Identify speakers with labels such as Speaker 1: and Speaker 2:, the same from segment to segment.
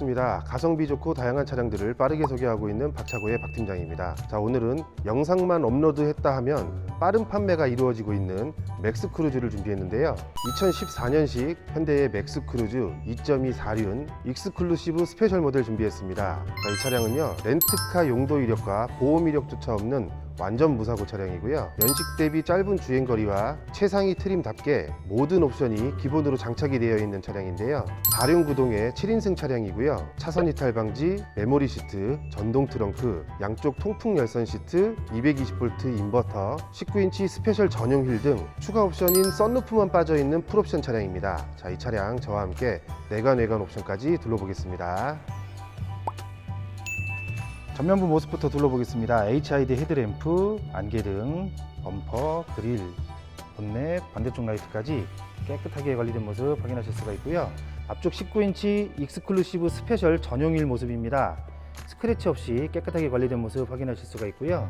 Speaker 1: 반갑습니다. 가성비 좋고 다양한 차량들을 빠르게 소개하고 있는 박차고의 박 팀장입니다. 자, 오늘은 영상만 업로드했다 하면 빠른 판매가 이루어지고 있는 맥스 크루즈를 준비했는데요. 2014년식 현대의 맥스 크루즈 2.2 4륜 익스클루시브 스페셜 모델 준비했습니다. 자, 이 차량은요. 렌트카 용도 이력과 보험 이력조차 없는 완전 무사고 차량이고요. 연식 대비 짧은 주행 거리와 최상위 트림답게 모든 옵션이 기본으로 장착이 되어 있는 차량인데요. 4륜 구동의 7인승 차량이고요. 차선 이탈 방지, 메모리 시트, 전동 트렁크, 양쪽 통풍 열선 시트, 220V 인버터, 19인치 스페셜 전용 휠 등 추가 옵션인 썬루프만 빠져 있는 풀옵션 차량입니다. 자, 이 차량 저와 함께 내관 외관 옵션까지 둘러보겠습니다. 전면부 모습부터 둘러보겠습니다. HID 헤드램프, 안개등, 범퍼, 그릴, 본넷, 반대쪽 라이트까지 깨끗하게 관리된 모습 확인하실 수가 있고요. 앞쪽 19인치 익스클루시브 스페셜 전용일 모습입니다. 스크래치 없이 깨끗하게 관리된 모습 확인하실 수가 있고요.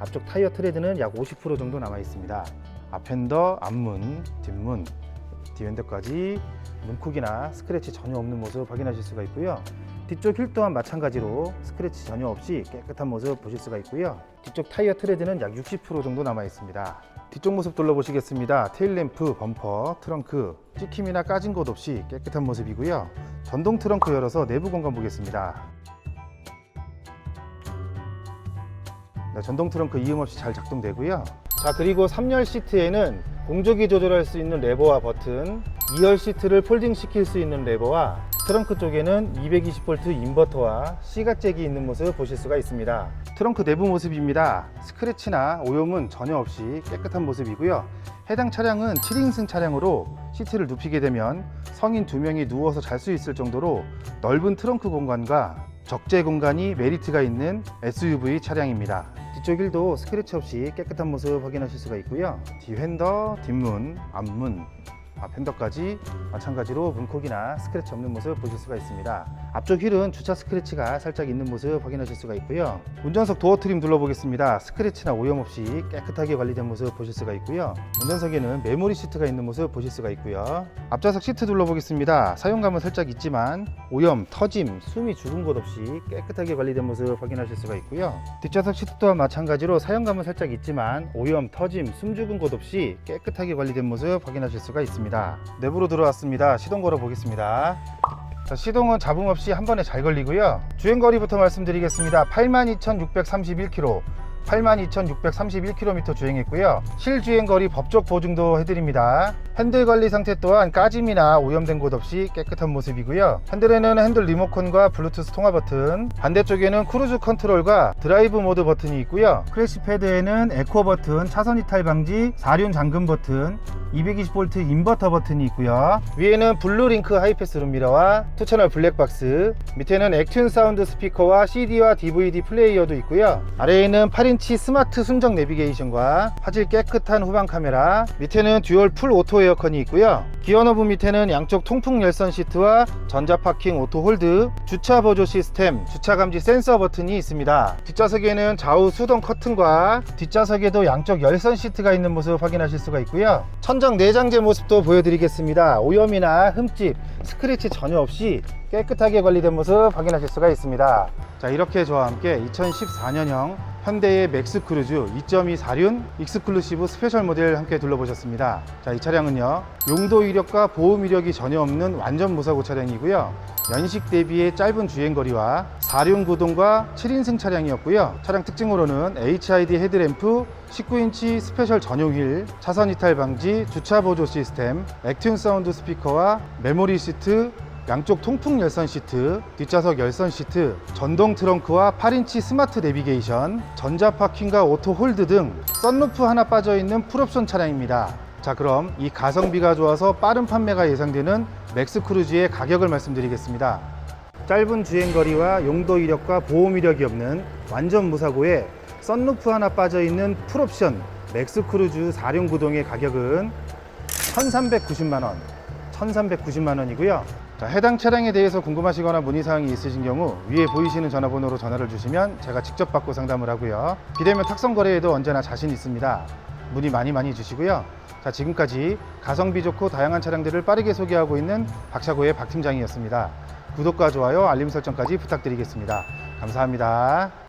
Speaker 1: 앞쪽 타이어 트레드는 약 50% 정도 남아 있습니다. 앞핸더, 앞문, 뒷문, 뒤핸더까지 문콕이나 스크래치 전혀 없는 모습 확인하실 수가 있고요. 뒤쪽 휠 또한 마찬가지로 스크래치 전혀 없이 깨끗한 모습 보실 수가 있고요. 뒤쪽 타이어 트레드는 약 60% 정도 남아 있습니다. 뒤쪽 모습 둘러보시겠습니다. 테일램프, 범퍼, 트렁크, 찍힘이나 까진 곳 없이 깨끗한 모습이고요. 전동 트렁크 열어서 내부 공간 보겠습니다. 네, 전동 트렁크 이음 없이 잘 작동되고요. 자 그리고 3열 시트에는 공조기 조절할 수 있는 레버와 버튼, 2열 시트를 폴딩 시킬 수 있는 레버와 트렁크 쪽에는 220V 인버터와 C각잭이 있는 모습 보실 수가 있습니다. 트렁크 내부 모습입니다. 스크래치나 오염은 전혀 없이 깨끗한 모습이고요. 해당 차량은 7인승 차량으로 시트를 눕히게 되면 성인 두 명이 누워서 잘 수 있을 정도로 넓은 트렁크 공간과 적재 공간이 메리트가 있는 SUV 차량입니다. 뒤쪽 일도 스크래치 없이 깨끗한 모습 확인하실 수가 있고요. 뒤핸더, 뒷문, 앞문, 앞핸더까지 마찬가지로 문콕이나 스크래치 없는 모습 보실 수가 있습니다. 앞쪽 휠은 주차 스크래치가 살짝 있는 모습 확인하실 수가 있고요. 운전석 도어 트림 둘러보겠습니다. 스크래치나 오염 없이 깨끗하게 관리된 모습 보실 수가 있고요. 운전석에는 메모리 시트가 있는 모습 보실 수가 있고요. 앞좌석 시트 둘러보겠습니다. 사용감은 살짝 있지만 오염, 터짐, 숨이 죽은 곳 없이 깨끗하게 관리된 모습 확인하실 수가 있고요. 뒷좌석 시트 또한 마찬가지로 사용감은 살짝 있지만 오염, 터짐, 숨 죽은 곳 없이 깨끗하게 관리된 모습 확인하실 수가 있습니다. 내부로 들어왔습니다. 시동 걸어 보겠습니다. 자, 시동은 잡음 없이 한 번에 잘 걸리고요. 주행거리부터 말씀드리겠습니다. 82,631km. 82,631km 주행했고요. 실주행거리 법적 보증도 해드립니다. 핸들 관리 상태 또한 까짐이나 오염된 곳 없이 깨끗한 모습이고요. 핸들에는 핸들 리모컨과 블루투스 통화 버튼, 반대쪽에는 크루즈 컨트롤과 드라이브 모드 버튼이 있고요. 크래시 패드에는 에코 버튼, 차선 이탈 방지, 4륜 잠금 버튼, 220V 인버터 버튼이 있고요. 위에는 블루링크 하이패스 룸미러와 투채널 블랙박스, 밑에는 액튠 사운드 스피커와 CD와 DVD 플레이어도 있고요. 아래에는 8인치 스마트 순정 내비게이션과 화질 깨끗한 후방 카메라, 밑에는 듀얼 풀 오토 에어컨이 있고요. 기어 너브 밑에는 양쪽 통풍 열선 시트와 전자 파킹 오토 홀드, 주차 보조 시스템, 주차 감지 센서 버튼이 있습니다. 뒷좌석에는 좌우 수동 커튼과 뒷좌석에도 양쪽 열선 시트가 있는 모습 확인하실 수가 있고요. 천정 내장재 모습도 보여드리겠습니다. 오염이나 흠집, 스크래치 전혀 없이 깨끗하게 관리된 모습 확인하실 수가 있습니다. 자 이렇게 저와 함께 2014년형 현대의 맥스 크루즈 2.2 4륜 익스클루시브 스페셜 모델 함께 둘러보셨습니다. 자 이 차량은요 용도 이력과 보험 이력이 전혀 없는 완전 무사고 차량이고요. 연식 대비의 짧은 주행거리와 4륜 구동과 7인승 차량이었고요. 차량 특징으로는 HID 헤드램프, 19인치 스페셜 전용 휠, 차선 이탈 방지, 주차 보조 시스템, 액튠 사운드 스피커와 메모리 시트, 양쪽 통풍 열선 시트, 뒷좌석 열선 시트, 전동 트렁크와 8인치 스마트 내비게이션, 전자 파킹과 오토 홀드 등 썬루프 하나 빠져 있는 풀옵션 차량입니다. 자, 그럼 이 가성비가 좋아서 빠른 판매가 예상되는 맥스 크루즈의 가격을 말씀드리겠습니다. 짧은 주행거리와 용도 이력과 보험 이력이 없는 완전 무사고에 썬루프 하나 빠져 있는 풀옵션 맥스 크루즈 4륜 구동의 가격은 1,390만 원, 1390만 원이고요. 자, 해당 차량에 대해서 궁금하시거나 문의사항이 있으신 경우 위에 보이시는 전화번호로 전화를 주시면 제가 직접 받고 상담을 하고요. 비대면 탁성 거래에도 언제나 자신 있습니다. 문의 많이 많이 주시고요. 자, 지금까지 가성비 좋고 다양한 차량들을 빠르게 소개하고 있는 박차고의 박 팀장이었습니다. 구독과 좋아요, 알림 설정까지 부탁드리겠습니다. 감사합니다.